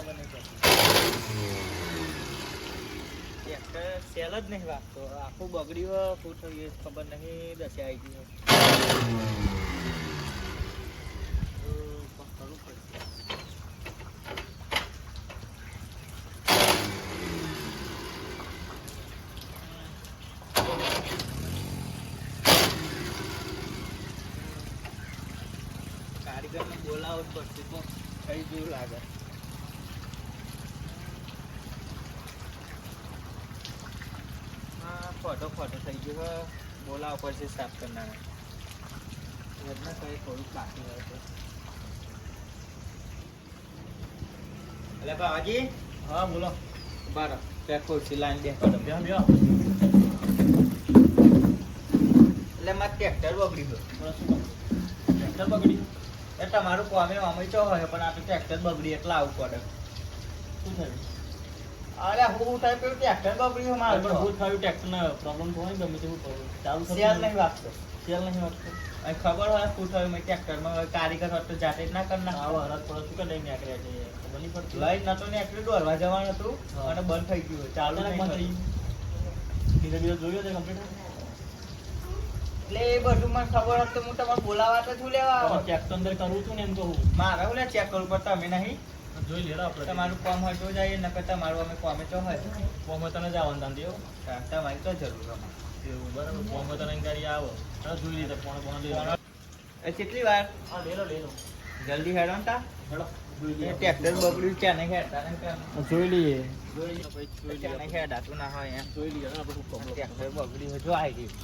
ખબર નહીં સેલ જ નહીં વાગતો. આખું બગડ્યું શું ખબર નહીં દસે આવી ગયું. કરવું પડશે બોલાવો પડશે તો થઈ જેવું લાગે? ફોટો ફોટો થઈ ગયો બોલાવો પડશે સાફ કરનાર. ઘરના કઈ થોડુંક બાકી હોય તો એટલે બાવાજી? હા બોલો. બાર ત્યાં ખુરશી લાઈન બે. કરો બેહો બેહો એટલે મારે ટ્રેક્ટર બગડી ગયું ટ્રેક્ટર બગડી એ તમારું કોમે અમે ચો હોય પણ આપણે તો ટ્રેક્ટર બગડી એટલે આવું પડે. શું થયું? અરે હું થાય પેલું ટ્રેક્ટર બગડ્યું મારે. પણ ભૂલ થયું ટ્રેક્ટરને પ્રોબ્લેમ તો ગમે તેવું થયું ચાલુ થતું નહીં. નહીં વાગતો સેલ નહીં વાગતો અને ખબર હોય શું થયું મેં ટ્રેક્ટરમાં કારીગર હોત જાતે જ ના કરી નાખતો. આવો હરાજ પડો શું કે નીકળ્યા છે ખબર નહીં પડતી. લઈ નતો ને એકલું દોરવા જવાનું હતું અને બંધ થઈ ગયું ચાલુ બંધ થઈ ગયું. જોયું છે? એટલે એ બધું મને ખબર હોત હું તમારે બોલાવા તો શું લેવા આવો? તો અંદર કરું છું ને એમ કહું મારે ચેક કરવું પડે તમે નહીં? જોઈ લેરા આપણે. તમારું કામ હોય તો જઈએ નકર તમારું અમે કામે તો હોય. ફોર્મ તને જવાનું તાન દેવો. તમારી તો જરૂર. એવું બરાબર. ફોર્મ તને ગાડી આવો. ચાલો જોઈ લીધે ફોન ફોન એ કેટલી વાર? હા લઈ લો લઈ લો જલ્દી હેડો ને તા. હેડો ટ્રેક્ટર બગડ્યું ક્યાં નહીં હેડતા જોઈ લઈએ. જોઈ લઈએ પછી જોઈ લઈએ. ક્યાં નહીં હેડાતું ના હોય એમ. જોઈ લઈએ આપણે. ટ્રેક્ટર બગડ્યું જો આવી ગયું.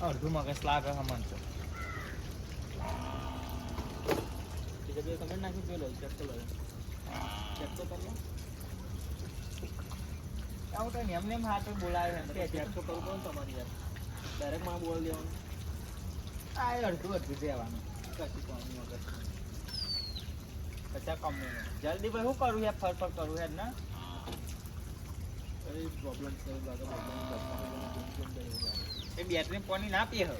અડધું મગજ લાગે હમણાં તો એમને એમ હાથે બોલાવે તમારે યાર. Direct માં બોલ દેવાનું. આ અડધું અડધું જવાનું કશું કામ વગર કામ નહીં જલ્દી ભાઈ શું કરું યાર ફર ફર કરું યાર ને પ્રોબ્લેમ. એ બેટરી પાણી ના પીએ હવે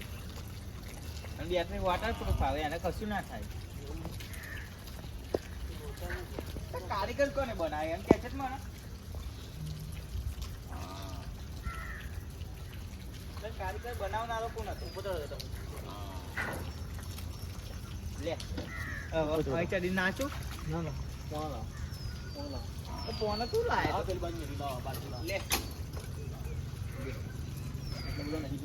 અને બેટરી વોટર પ્રૂફ આવે એને કશું ના થાય કારીગર કોને બનાવે એમ કે છે મને કારીગર બનાવનારો કોણ હતો થયો લે હવે અહીં ચડી નાચું ના ના. કોણ લાવ? કોણ lah. નથી લાવો, બાજુ લાવો. લે. એટલે બધો નથી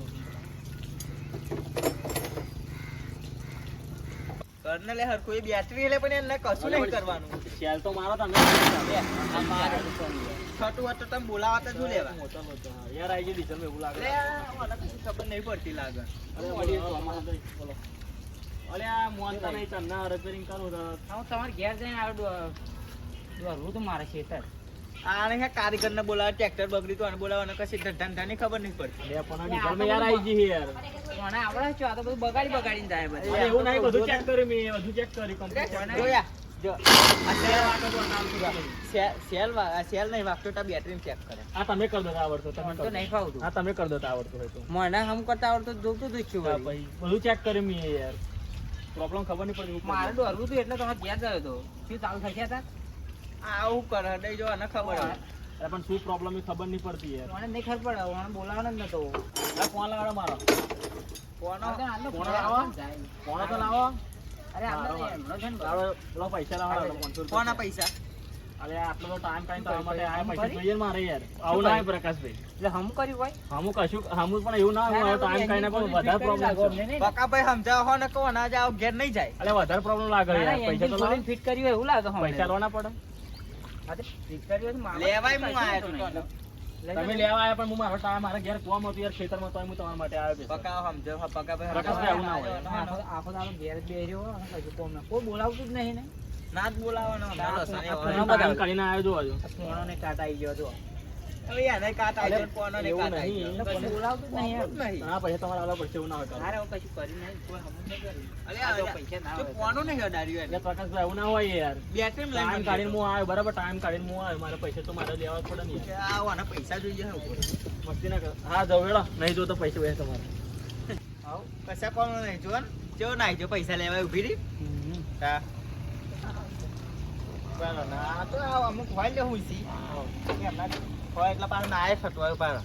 કરને લે હરખું. એ બેટરી એટલે પણ એને કશું નહીં કરવાનું. શેલ તો મારો તમે લે આ મારે. છઠ્ઠું હતું તમે બોલાવા તો લેવા? મોટા મોટા. યાર આઈ ગઈ ડીઝલ એવું લાગે. લે મને કશું ખબર નહીં પડતી લાગે. અરે વળી આમાં હતો. બોલો અલે આ મોનતા નહીં તમને રિપેરિંગ કરું તો હું તમારે ઘેર જઈને આવ્યો દોરવું તો મારે ખેતર આને હે કારીગર ને બોલાવે ટ્રેક્ટર બગડી તો આને બોલાવે અને કશી ખબર નહીં પડતી. લે પણ આ ડીઝલમાં યાર આઈ ગઈ યાર. મને આવડે છો આ તો બધું બગાડી બગાડીને જાય બધું. એવું નહીં બધું ચેક કર્યું મેં બધું ચેક કર્યું complete જોયા જો સેલ આ વાગતો તો કામ શું કરે? સે- સેલ વા- આ સેલ નહીં વાગતો તો બેટરી ચેક કરે. આ તમે કરી દો આવડતો તમે તો નહીં. ફાવતું હા તમે કર દો તો આવડતું હોય તો. મને હમ કરતા આવડતું જોતું જ છું ભાઈ બધું ચેક કર્યું મેં યાર. પ્રોબ્લેમ ખબર નહીં પડતી મારે તો હરવું એટલે તમે ઘેર ગયો હતો. શું ચાલુ થશે હતા આવું કરે દઈ જો આને ખબર અરે પણ શું પ્રોબ્લેમ એ ખબર નહીં પડતી યાર. મને નહીં ખબર પડે મને બોલાવવાનો જ નતો. એટલે ફોન લગાડો મારો. ફોન? ફોન લાવો. ફોન તો લાવો. અરે આપણે એમનો છે ને લાવો, લાવો પૈસા લાવો. લાવો, 500 રૂપિયા. કોના પૈસા. અરે આટલો તો ટાઈમ ટાઈમ તમારા માટે આ આમ જોઈએ મારે યાર. આવું ના પ્રકાશભાઈ. એટલે હમ કર્યું હોય? હમું કશું હમું પણ એવું ના હોય ટાઈમ કાઢીને પણ વધારે પ્રોબ્લેમ છે. બકા ભાઈ હો ને કહો ના જાઓ ઘેર નહીં જાય. એટલે વધારે પ્રોબ્લેમ લાગે યાર. પૈસા તો લાવો. ફિટ કર્યું હોય એવું લાગે પૈસા પડે. લેવાય હું આયો તો નહીં. લઈ તમે લેવા આવ્યા પણ હું મારો ટાઈમ મારા ઘેર કોમ હતું યાર ખેતરમાં તો હું તમારા માટે આવ્યો છું બકા સમજાવો બકા ભાઈ પ્રકાશભાઈ આવું ના હોય. આખો આખો તારો ઘેર જ બેહી રહ્યો અને કશું કોમ ના કોઈ બોલાવતું જ નહીં ને. ના જ બોલાવવાનો ના, હોય. ટાઈમ કાઢીને આવ્યો જો. હજુ ફોનો સોનો ને કાંટા આવી ગયો જ. બરાબર? ટાઈમ કાઢીને હું આવ્યો. મારે પૈસા તો મારે લેવા પડે ને પૈસા જોઈએ મસ્તી ના કર હા જાવ નહીં જો તો પૈસા વહે તમારે. કશા નહીં જો નાઈ જો પૈસા લેવા ઊભી રહી. હા. બરાબર તો અમુક હોય હોય એટલે પાછો નાય ફટો આવ્યો પાછો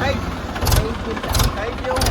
થઈ ગયું.